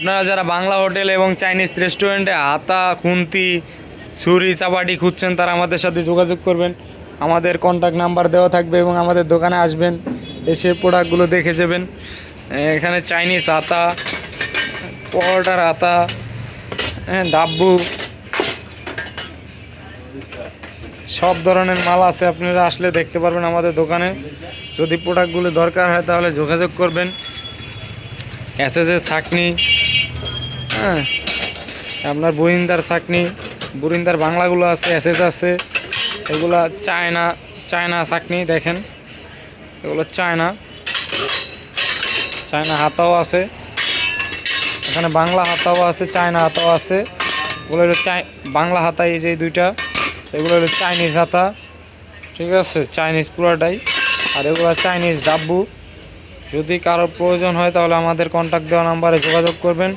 আপনারা যারা বাংলা হোটেল এবং চাইনিজ রেস্টুরেন্টে হাতা, খুন্তি, ছুরি, চাপাটি খুঁজছেন, তারা আমাদের সাথে যোগাযোগ করবেন। আমাদের কন্ট্যাক্ট নাম্বার দেওয়া থাকবে এবং আমাদের দোকানে আসবেন, এসে প্রোডাক্টগুলো দেখে যাবেন। এখানে চাইনিজ হাতা, পরোটার হাতা হ্যাঁ ডাব্বু, সব ধরনের মাল আছে, আপনারা আসলে দেখতে পারবেন আমাদের দোকানে। যদি প্রোডাক্টগুলো দরকার হয় তাহলে যোগাযোগ করবেন। এসএসের ছাকনি হ্যাঁ। আপনার বুরিন্দার ছাকনি বুরিন্দার বাংলাগুলো আছে এসএস আছে, এগুলো চায়না চায়না ছাকনি দেখেন। এগুলো চায়না। চায়না হাতাও আছে। এখানে বাংলা হাতাও আছে, চায়না হাতাও আছে। এগুলো হলো চাই, বাংলা হাতা এই যে দুইটা, এগুলো হলো চাইনিজ হাতা। ঠিক আছে, চাইনিজ পুরাটাই। আর এগুলো চাইনিজ ডাব্বু। যদি কারও প্রয়োজন হয় তাহলে আমাদের কন্ট্যাক্ট দেওয়া নাম্বারে যোগাযোগ করবেন।